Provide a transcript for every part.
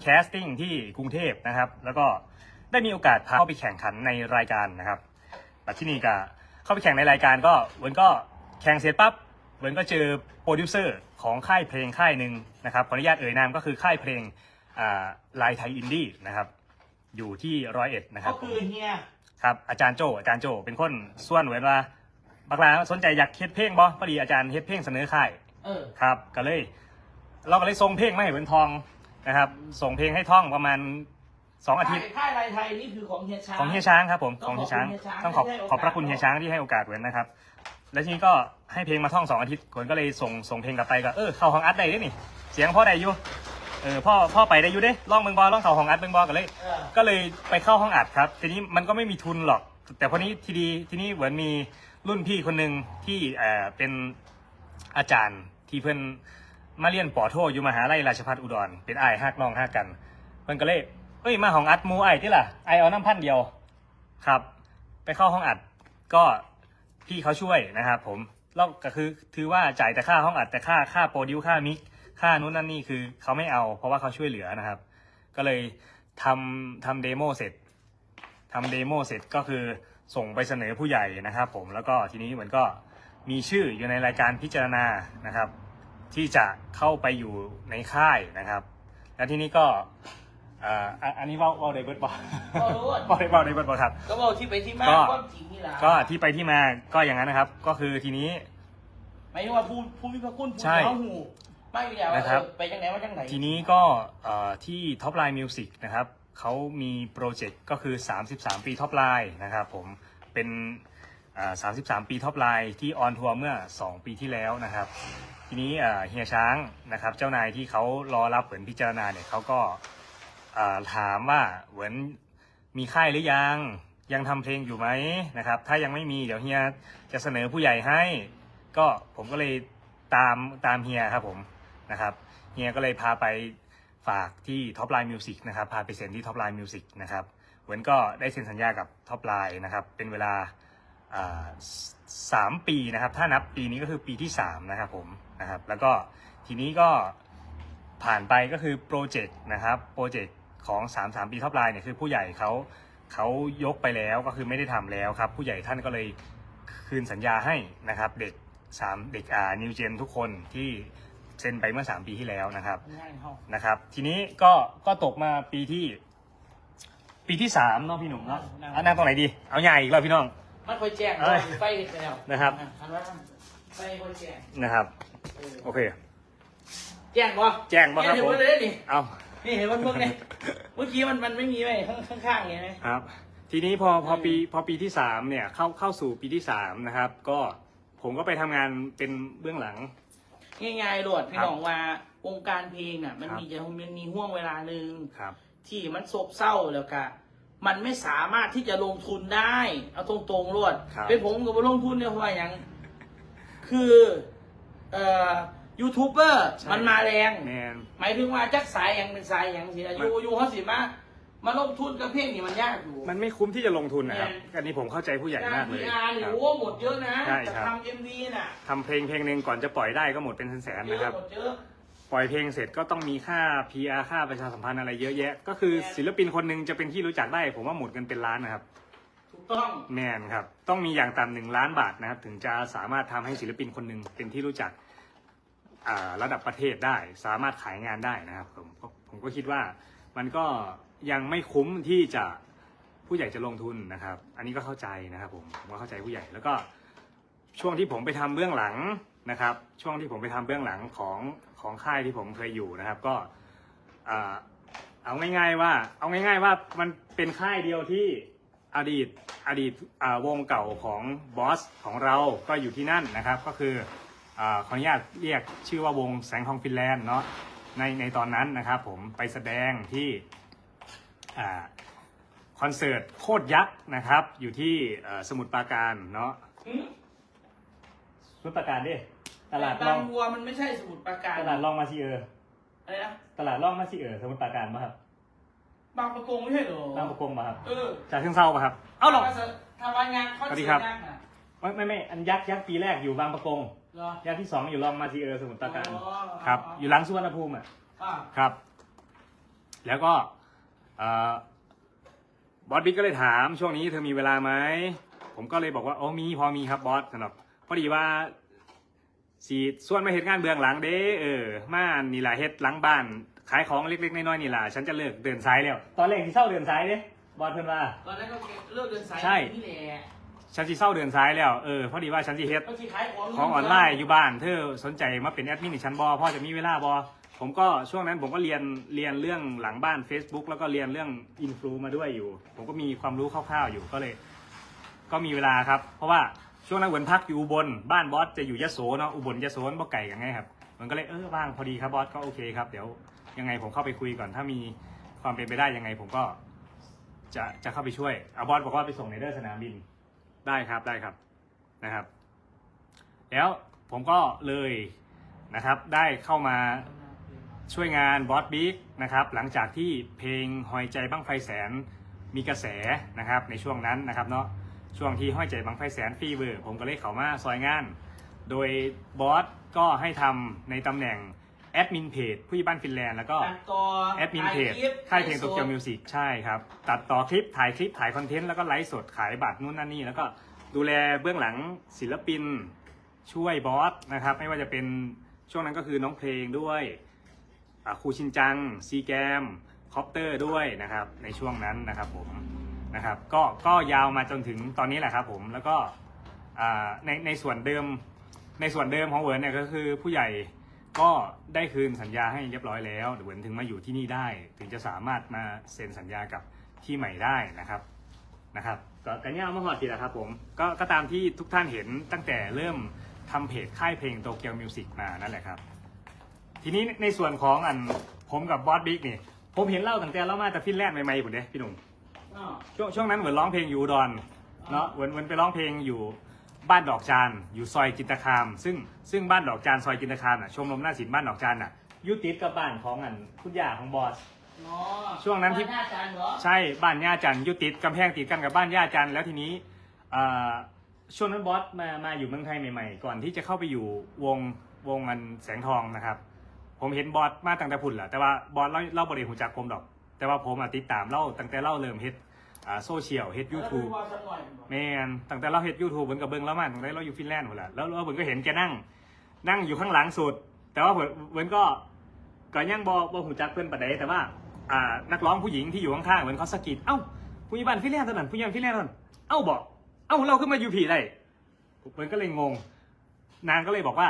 แคสติ้งที่กรุงเทพนะครับ แล้วก็ได้มีโอกาสพาเข้าไปแข่งขันในรายการนะครับแต่ที่นี่ก็เข้าไปแข่งในรายการก็เวิร์นก็แข่งเสร็จปั๊บเวิร์นก็เจอโปรดิวเซอร์ของค่ายเพลงค่ายหนึ่งนะครับขออนุญาตเอ่ยนามก็คือค่ายเพลงอ่าลายไทยอินดี้นะครับ อยู่ที่ร้อยเอ็ดนะครัก็บคือเฮียครับอาจารย์โจอาจารย์โจเป็นคนส่วนเว้นว่าบักลาสนใจอยากเฮ็ดเพลงบ่พอดีอาจารย์เฮ็ดเพลงเสนอค่ายเออครับก็เลย เราก็เลยส่งเพลงมาให้เวินทอง นะครับ ส่งเพลงให้ท่องประมาณสองอาทิตย์ ค่ายลายไทยนี่คือของเฮียช้าง ของเฮียช้างครับผมต้ขอองงขอบเฮียช้างคุณเฮียช้างต้องขอบที่ให้โอกาสขอบพระคุณเฮียช้างที่ให้โอกาสเวินนะครับ แล้วทีนี้ก็ให้เพลงมาท่องสองอาทิตย์คนก็เลยส่งส่งเพลงกลับไปก็เออเข้าห้องอัดได้เด้นี่ เสียงพ่อได้อยู่เออพ่อพ่อไปได้อยู่เด้ลองเบิ่งบอลองเข้าห้องอัดเบิ่งบอกันเลยเออก็เลยไปเข้าห้องอัดครับ ทีนี้มันก็ไม่มีทุนหรอก แต่พอนี้ทีดีทีนี้เหมือนมีรุ่นพี่คนหนึ่งที่เอ่อเป็นอาจารย์ที่เพิ่น มาเรียนปอโทอยู่มหาลัยราชภัฏอุดร เป็นไอ้ฮักน้องฮักกัน เพิ่นก็เลยเอ้ยมาห้องอัดมูไอ้ที่ล่ะไอเอาน้ำพันเดียวครับ ไปเข้าห้องอัดก็พี่เขาช่วยนะครับผมแล้วก็คือถือว่าจ่ายแต่ค่าห้องอัดแต่ค่าค่าโปรดิวค่ามิกค่านู้นนั่นนี่คือเขาไม่เอา เพราะว่าเขาช่วยเหลือนะครับ ก็เลยทำทำเดโมเสร็จทำเดโมเสร็จก็คือส่งไปเสนอผู้ใหญ่นะครับผมแล้วก็ทีนี้เหมือนก็มีชื่ออยู่ในรายการพิจารณานะครับ ที่จะเข้าไปอยู่ในค่ายนะครับ แล้วทีนี้ก็อ่าอะอันนี้เว่าเว่าได้เบิร์ดบอเว้าโลดเว่าได้เว่าได้เบิร์ดบอครับ ก็บอกที่ไปที่มาก็ ความจริงนี่แหละก็ที่ไปที่มาก็อย่างนั้นนะครับ ก็คือทีนี้หมายถึงว่าผู้ผู้มีพระคุณผู้ใช่เจ้าหูไม่อยู่แล้วว่านะครับ เออไปจังไหนว่าจังไหนทีนี้ก็เอ่อที่ Top Line Music นะครับเขามีโปรเจกต์ก็คือ 33 ปี Top Line นะครับผมเป็นอ่า33 ปี Top Line ที่ออนทัวร์เมื่อ 2 ปีที่แล้วนะครับ ทีนี้เฮียช้างนะครับเจ้านายที่เขารอรับเหมือนพิจารณาเนี่ยเขาก็ถามว่าเหมือนมีค่ายหรือยังยังทำเพลงอยู่ไหมนะครับ ถ้ายังไม่มีเดี๋ยวเฮียจะเสนอผู้ใหญ่ให้ ก็ผมก็เลยตามตามเฮียครับผมนะครับเฮียก็เลยพาไปฝากที่ Top Line Music นะครับพาไปเซ็นที่ Top Line Music นะครับเหมือนก็ได้เซ็นสัญญากับ Top Line นะครับเป็นเวลา สามปีนะครับ ถ้านับปีนี้ก็คือปีที่สามนะครับผมนะครับ แล้วก็ทีนี้ก็ผ่านไปก็คือโปรเจกต์นะครับโปรเจกต์ของ3 3ปีท็อปไลน์เนี่ยคือผู้ใหญ่เขาเขายกไปแล้วก็คือไม่ได้ทำแล้วครับ ผู้ใหญ่ท่านก็เลยคืนสัญญาให้นะครับ เด็ก3เด็กอ่านิวเจนทุกคนที่เซ็นไปเมื่อ 3 ปีที่แล้วนะครับนะครับ ทีนี้ก็ก็ตกมาปีที่ ปีที่สามเนาะพี่หนุ่มเนาะอานั่งตรงไหนดี เอาใหญ่อีกแล้วพี่น้อง มันคอยแจ้งเอ้ยไฟแล้วนะครับอ่อันว่าไฟคอยแจ้งนะครับ เออโอเค แจ้งบ่แจ้งบ่ครับเห็นผมหดเลยนี่เอานี่เห็นมันเพิ่งเนี่ยเมื่อกี้มันมันไม่มีไว้ข้างข้างๆไงไหม ครับ ทีนี้พอพอปีพอปีที่สามเนี่ยเข้าเข้าสู่ปีที่สามนะครับ ก็ผมก็ไปทำงานเป็นเบื้องหลัง ง่ายๆโดดพี่ครับน้องว่าวงการเพลงอะ มันครับ มีจะมันมีห่วงเวลาหนึ่งครับ ที่มันโศกเศร้าแล้วก็ มันไม่สามารถที่จะลงทุนได้ เอาตรงๆรวด ครับ เป็นผมกับลงทุนเนี่ยเพราะว่าอย่าง คือเอ่อยูทูบเบอร์มันมาแรง แมน หมายถึงว่าจักสายอย่างเป็นสายอย่างสิอายุอายุเขาสิมามาลงทุนกับเพลงนี่มันยากอยู่ มันไม่คุ้มที่จะลงทุนนะครับ แมน อันนี้ผมเข้าใจผู้ใหญ่การมากเลพียอาร์นี่ครับโอ้หมดเยอะนะใช่จะครับ ทำเอ็มวีน่ะทำเพลงเพลงหนึ่งก่อนจะปล่อยได้ก็หมดเป็นแสนๆเยนะครัอะบหมดเยอะ ปล่อยเพลงเสร็จก็ต้องมีค่า PR ค่าประชาสัมพันธ์อะไรเยอะแยะ ก็คือแมนศิลปินคนหนึ่งจะเป็นที่รู้จักได้ ผมว่าหมดกันเป็นล้านนะครับ ถูกต้อง แมนครับ ต้องมีอย่างต่ำหนึ่งล้านบาทนะครับ ถึงจะสามารถทำให้ศิลปินคนหนึ่งเป็นที่รู้จักอ่าระดับประเทศได้ สามารถขายงานได้นะครับ ผมผมก็คิดว่ามันก็ยังไม่คุ้มที่จะผู้ใหญ่จะลงทุนนะครับ อันนี้ก็เข้าใจนะครับ ผมผมก็เข้าใจผู้ใหญ่แล้วก็ ช่วงที่ผมไปทำเบื้องหลังนะครับ ช่วงที่ผมไปทำเบื้องหลังของ ของค่ายที่ผมเคยอยู่นะครับ ก็อ่าเอาง่าย ๆ ว่า เอาง่าย ๆ ว่ามันเป็นค่ายเดียวที่อดีตอดีตอ่าวงเก่าของบอสของเราก็อยู่ที่นั่นนะครับ ก็คืออาขออนุญาตเรียกชื่อว่าวงแสงทองฟินแลนด์เนาะในในตอนนั้นนะครับ ผมไปแสดงที่อ่าคอนเสิร์ตโคตรยักษ์นะครับ อยู่ที่เอ่อสมุทรปราการเนาะหืมสมุทรปราการดิ ตลาดลบาองงบัวมันไม่ใช่สมุทรปราการตลาดลองมาซีเอออะไรนะตลาดล่องมาซีเออสมุทรปราการมาครับบางประกงไม่ใช่เหรอบางประกงมาครับเออจากเครื่องเศร้ามาครับ เอาหรอ ทำรายงานข้อสวัสดีเสียครับยากนะไม่ไม่ไม่อันยักษ์ยักษ์ปีแรกอยู่บางประกงเหรอยักษ์ที่สองอยู่ลองมาซีเออสมุทรปราการอ๋อครับ อยู่หลังสุวรรณภูมิอะ อะครับ แล้วก็เอ่อบอสบิ๊กก็เลยถามช่วงนี้เธอมีเวลาไหม ผมก็เลยบอกว่าโอ้มีพอมีครับบอสสำหรับพอดีว่า สีส่วนมาเฮ็ดงานเบื้องหลังเด้เออมานี่แหละเฮ็ดหลังบ้าน ขายของเล็กๆน้อยๆนี่แหละฉันจะเลิกเดินสายแล้ว ตอนแรกที่เศร้าเดินสายเด้บอสเพิ่นว่า ตอนนั้นก็เลิกเดินสายใช่ นี่แหละฉันสิเศร้าเดินสายแล้วเออพอดีว่าฉันสิเฮ็ด ก็ที่ขายของของออนไลน์อยู่บ้านเธอสนใจมาเป็นแอดมินในชั้นบอพ่อจะมีเวลาบอผมก็ช่วงนั้นผมก็เรียนเรียนเรื่องหลังบ้าน Facebook แล้วก็เรียนเรื่องอินฟลูมาด้วยอยู่ ผมก็มีความรู้คร่าวๆอยู่ก็เลย ก็มีเวลาครับ เพราะว่า ช่วงนั้นเหมือนพักอยู่อุบลบ้านบอสจะอยู่ยะโสเนาะอุบลยะโสนบ่ไก่กันไงครับมันก็เลยเออว่างพอดีครับบอสก็โอเคครับเดี๋ยวยังไงผมเข้าไปคุยก่อนถ้ามีความเป็นไปได้ยังไงผมก็จะจะเข้าไปช่วยเอาบอสบอกว่าไปส่งในเดอร์สนามบินได้ครับได้ครับนะครับ แล้วผมก็เลยนะครับได้เข้ามาช่วยงานบอสบิ๊กนะครับหลังจากที่เพลงหอยใจบั้งไฟแสนมีกระแสนะครับในช่วงนั้นนะครับเนาะ ช่วงที่ห้อยใจบั้งไฟแสนฟีเวอร์ ผมก็เลยเข้ามาซอยงาน โดยบอสก็ให้ทำในตำแหน่งแอดมินเพจผู้ใหญ่บ้านฟินแลนด์แล้วก็ตัดต่อแอดมินเพจถ่ลิปค่ายเพลงโตเกียวมิวสิกใช่ครับ ตัดต่อคลิปถ่ายคลิปถ่ายคอนเทนต์แล้วก็ไลฟ์สดขายบัตรนู่นนั่นนี่แล้วก็ดูแลเบื้องหลังศิลปินช่วยบอสนะครับ ไม่ว่าจะเป็นช่วงนั้นก็คือน้องเพลงด้วยอ่าครูชินจังซีแกมคอปเตอร์ด้วยนะครับ ในช่วงนั้นนะครับผม นะครับก็ก็ยาวมาจนถึงตอนนี้แหละครับผมแล้วก็ในในส่วนเดิมในส่วนเดิมของเวิร์นเนี่ยก็คือผู้ใหญ่ก็ได้คืนสัญญาให้เรียบร้อยแล้วเหมือนถึงมาอยู่ที่นี่ได้ ถึงจะสามารถมาเซ็นสัญญากับที่ใหม่ได้นะครับนะครับก็กันย่ามาหอดทีละครับผมก็ก็ตามที่ทุกท่านเห็นตั้งแต่เริ่มทำเพจค่ายเพลงโตเกียวมิวสิกมานั่นแหละครับ ทีนี้ในส่วนของอันผมกับบอสบิ๊กนี่ผมเห็นเล่าตั้งแต่เล่ามาแต่ฟินแลนด์ใหม่ๆผมเด้พี่หนุ่ม ช่วงช่วงนั้นเหมือนร้องเพลงอยู่อุดอนเนาะเหมือนเหมือนไปร้องเพลงอยู่บ้านดอกจานอยู่ซอยจินตคาม ซึ่งซึ่งบ้านดอกจานซอยจินตคามน่ะชมรมหน้าศิลป์บ้านดอกจานน่ะอยุติดกับบ้านของอันคุณย่าของบอสเนาะช่วงนั้นที่บ้าหน้าจานเหรอใช่บ้านย่าจันอยุติดกำแพงติดกันกับบ้านย่าจันแล้วทีนี้อ่าช่วงนั้นบอสมามาอยู่เมืองไทยใหม่ๆ ก่อนที่จะเข้าไปอยู่วงวงอันแสงทองนะครับ ผมเห็นบอสมาตั้งแต่พุ่นแหละแต่ว่าบอสเล่าเล่าบริหูจักผมดอก แต่ว่าผมอะติดตามเล่าตั้งแต่เล่าเริ่มเฮ็ดอ่าโซเชียลเฮ็ดยูทูบแล้วดูว่าสักหน่อยบอกแมนตั้งแต่เราเฮ็ดยูทูบเหมือนกับเบิ้งแล้วมันตั้งแต่เราอยู่ฟินแลนด์หมดละแล้วเราเบิ้งก็เห็นแกนั่ง นั่งอยู่ข้างหลังสุด แต่ว่าเพิ่นก็ก็ยังบอบอหูจักเพื่อนปานใดแต่ว่าอ่านักร้องผู้หญิงที่อยู่ข้างๆเหมือนเขาสะกิดเอ้าผู้ใหญ่บ้านฟินแลนด์ตอนนั้นผู้ใหญ่บ้านฟินแลนด์ตอนนั้นเอ้าบอกเอ้าเราขึ้นมาอยู่ผีได้เบิ้งก็เลยงง นางก็เลยบอกว่า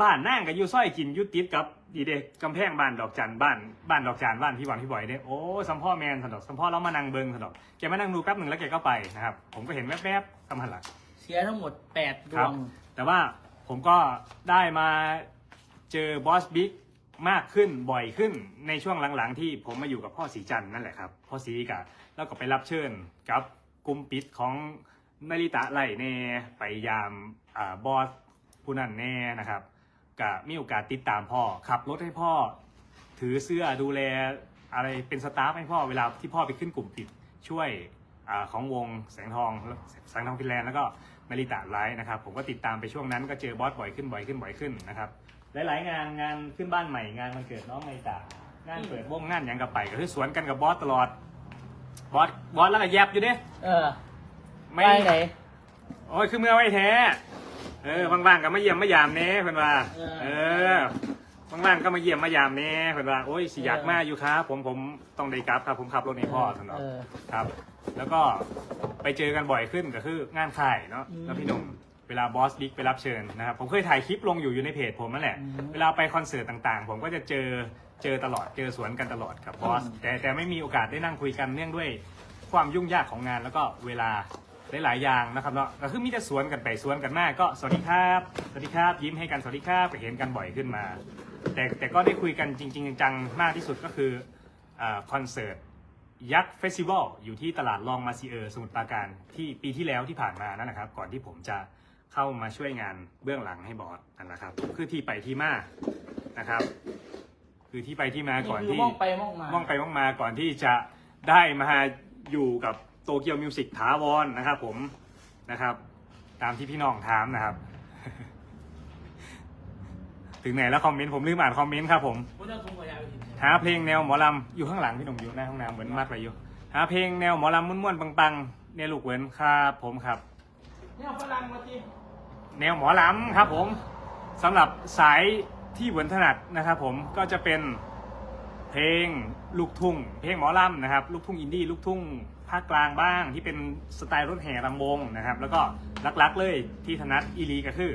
บ้านนั่งกับยูซ้อยกินอยูติดกับดีเด็กกำแพงบ้านดอกจันบ้านบ้านดอกจันบ้านพี่หวังพี่บอยเด้โอ้สัมพ่อแมนสนดอกสัมพ่อเรามานั่งเบิ้งสนดอกแกมานั่งดูแป๊บหนึ่งแล้วแกก็ไปนะครับผมก็เห็นแวบๆกำหันหลังเสียทั้งหมดแปดดครัวบงแต่ว่าผมก็ได้มาเจอบอสบิ๊กมากขึ้นบ่อยขึ้นในช่วงหลังๆ ที่ผมมาอยู่กับพ่อสีจันทร์นั่นแหละครับพ่อสีกะแล้วก็ไปรับเชิญกับกลุ่มปิดของนาริตะไล่แน่ไปยามอ่าบอสผู้นั้นแน่นะครับ กะมีโอกาสติดตามพ่อขับรถให้พ่อ ถือเสื้อดูแลอะไรเป็นสตาฟให้พ่อเวลาที่พ่อไปขึ้นกลุ่มปิดช่วยอาของวงแสงทองแสงทองฟินแลนด์แล้วก็นาริตะไลฟ์นะครับ ผมก็ติดตามไปช่วงนั้นก็เจอบอสบ่อยขึ้นบ่อยขึ้นบ่อยขึ้นนะครับหลายๆงานงานขึ้นบ้านใหม่งานมันเกิดน้องนาริตะงานเปิดวงงานหยังกับไปก็คือสวนกันกับบอสตลอด บอสบอสแล้วก็แยบอยู่เด้เออ ไม่ไปไหนโอ้ยคือเมื่อไว้แท้ เออว่างๆก็มาเยี่ยมมายามเน่เพื่อนว่าเออเออว่างๆก็มาเยี่ยมมายามเน่เพื่อนว่าโอ้ยสิอยากมาอยู่ครับผมผมต้องได้กลับครับผมขับรถในพ่อสนอเออ ครับ แล้วก็ไปเจอกันบ่อยขึ้นก็คืองานค่ายเนาะอืมแล้วพี่หนุ่มเวลาบอสบิ๊กไปรับเชิญนะครับผมเคยถ่ายคลิปลงอยู่อยู่ในเพจผมนั่นแหละ อืม เวลาไปคอนเสิร์ตต่างๆ ผมก็จะเจอเจอตลอดเจอสวนกันตลอดกับบอสอืมแต่แต่ไม่มีโอกาสได้นั่งคุยกันเนื่องด้วยความยุ่งยากของงานแล้วก็เวลา หลายๆอย่างนะครับเนาะก็คือมีแต่สวนกันไปสวนกันมากก็สวัสดีครับสวัสดีครับ ยิ้มให้กันสวัสดีครับไปเห็นกันบ่อยขึ้นมา แต่แต่ก็ได้คุยกันจริง ๆ จังๆมากที่สุดก็คืออ่าคอนเสิร์ตยักษ์เฟสติวัลอยู่ที่ตลาดลองมาซีเออร์สมุทรปราการที่ปีที่แล้วที่ผ่านมานั่นแหละครับ ก่อนที่ผมจะเข้ามาช่วยงานเบื้องหลังให้บอสนั่นแหละครับ คือที่ไปที่มานะครับ คือที่ไปที่มาก่อนนี่คือที่มองไปมองมาว่องไปว่องมาก่อนที่จะได้มาอยู่กับ โตเกียวมิวสิกถาวรนะครับผมนะครับ ตามที่พี่น้องถามนะครับ ถึงไหนแล้วคอมเมนต์ผมลืมอ่านคอมเมนต์ครับผมคุณจะทุ่งขยะไปถึงหาเพลงแนวหมอลำอยู่ข้างหลังพี่หนุ่มอยู่หน้าห้องน้ำเหมือนมัดไปอยู่หาเพลงแนวหมอลำม้วนๆปังๆเนี่ยลูกเหวินครับผมครับ เนี่ยฝรั่งมาทีแนวหมอลำครับผมสำหรับสายที่เหวินถนัดนะครับผมก็จะเป็นเพลง ลูกทุ่ง เพลงหมอลำนะครับ ลูกทุ่งอินดี้ ลูกทุ่งภาคกลางบ้าง ที่เป็นสไตล์รถแห่รำวงนะครับ แล้วก็ลักๆเลยที่ถนัดอีหลีก็คือ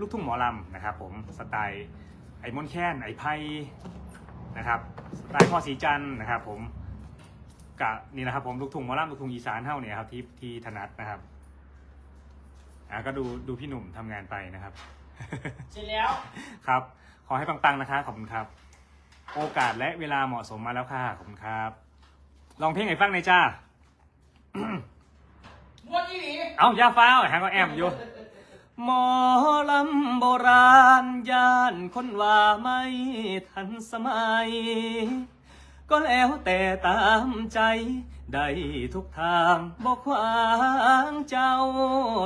ลูกทุ่งหมอลำนะครับ ผม สไตล์ไอ้มนต์แค้น ไอ้ไพ่นะครับ สไตล์พ่อสีจันทร์นะครับ ผมกะนี่นะครับผมลูกทุ่งหมอลำลูกทุ่งอีสานเท่าเนี่ยครับที่ที่ถนัดนะครับอะก็ดูดูพี่หนุ่มทำงานไปนะครับ เสร็จแล้ว ครับ ขอให้ปังๆนะคะ ขอบคุณครับ โอกาสและเวลาเหมาะสมมาแล้วค่ะขอบคุณครับ ลองเพลงให้ฟังหน่อยจ้าม้วนอีหลีเอาอย่าฟ้าวหางก็แอมอยู่ หมอลำโบราณย่านคนว่าไม่ทันสมัย ก็แล้วแต่ตามใจ ได้ทุกทางบอกขวางเจ้า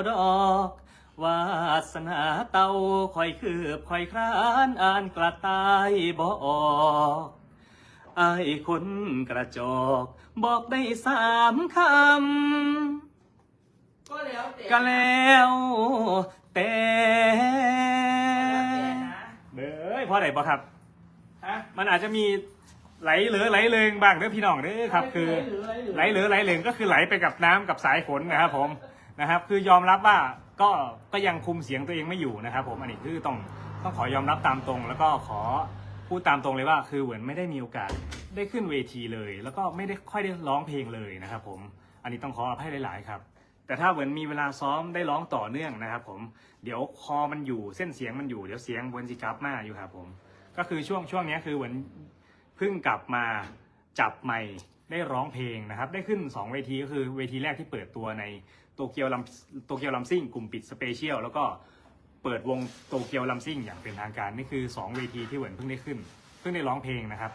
ดอก วาสนาเต่าคอยคืบคอยคร้านอ่านกระต่ายบออกไอ้ายคนกระจอกบอกได้สามคำ ก็แล้วแต่ก็แล้วแต่แล้วแต่นะเบ้ยเพราะอะไรบ่ครับ ฮะ มันอาจจะมีไหลเหลือไหลเลิงบ้างเด้อพี่น้องเด้อครับ คือ ไหลเหลือไหลเลิงก็คือไหลไปกับน้ำกับสายฝนนะครับผม นะครับ คือยอมรับว่าก็ก็ยังคุมเสียงตัวเองไม่อยู่นะครับ ผมอันนี้คือต้องต้องขอยอมรับตามตรง แล้วก็ขอพูดตามตรงเลยว่า คือเหมือนไม่ได้มีโอกาสได้ขึ้นเวทีเลย แล้วก็ไม่ได้ค่อยได้ร้องเพลงเลยนะครับ ผมอันนี้ต้องขออภัยหลาย ๆ ครับ แต่ถ้าเหมือนมีเวลาซ้อมได้ร้องต่อเนื่องนะครับ ผมเดี๋ยวคอมันอยู่เส้นเสียงมันอยู่เดี๋ยวเสียงวนจิกลับมาอยู่ครับผม ก็คือช่วงช่วงนี้คือเหมือนเพิ่งกลับมาจับไมค์ ได้ร้องเพลงนะครับ ได้ขึ้น 2 เวทีก็คือเวทีแรกที่เปิดตัวในโตเกียวลัมโตเกียวลัมซิ่งกลุ่มปิดสเปเชียลแล้วก็เปิดวงโตเกียวลัมซิ่งอย่างเป็นทางการนี่คือ 2 เวทีที่เหมือนเพิ่งได้ขึ้น เพิ่งได้ร้องเพลงนะครับ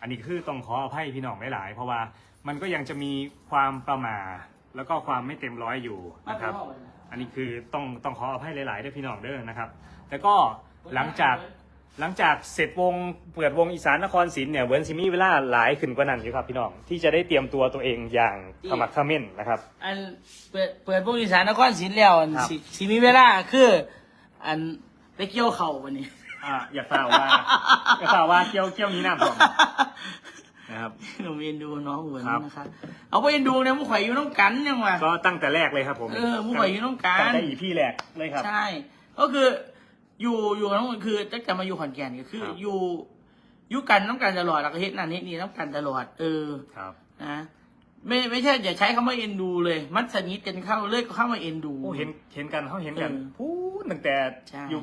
อันนี้คือต้องขออภัยพี่น้องหลายๆเพราะว่ามันก็ยังจะมีความประมาทแล้วก็ความไม่เต็มร้อยอยู่มานะครับเอาไว้นะอันนี้คือต้องต้องขออภัยหลายๆด้วยพี่น้องเด้อนะครับ แต่ก็หลังจาก หลังจากเสร็จวงเปิดวงอีสานนครศรีเนี่ยเวิร์นซิมีเวลาหลายขึ้นกว่านั้นอยู่ครับพี่น้องที่จะได้เตรียมตัวตัวเองอย่างขมักเขม้นนะครับ อันเปิดเปิดพวกอีสานนครศรีแล้วอันครับ สิสิมีเวลาคือ อันไปเกี่ยวเข่าวันนี้ อ่าอย่าฝ่าว่าอย่าฝ่าว่าเกี่ยวเกี่ยวนี้น้ำผมนะครับ หนูเอ็นดูน้องเหมือนครับ นะคะเอาไปเอ็นดูเนี่ยมุข่อยอยู่น้องกันยังวะ ก็ตั้งแต่แรกเลยครับผมเออมุกไก่อยู่ต้องการ ตั้งแต่อีพี่แรกเลยครับ ใช่ ก็คือ อยู่อยู่น้องคือตั้งแต่มาอยู่ขอนแก่นก็คือ ครับ อยู่อยู่กันน้องกันตลอดแล้วก็เฮ็ดนั่นเฮ็ดนี่น้องกันตลอดเออครับนะไม่ไม่ใช่อย่าใช้คำว่าเอ็นดูเลย มัดสนิทกันเข้าเลิกก็เข้ามาเอ็นดู โอ้เห็นเห็นกันเขาเห็นกันเออพูดตั้งแต่ใช่ อยู่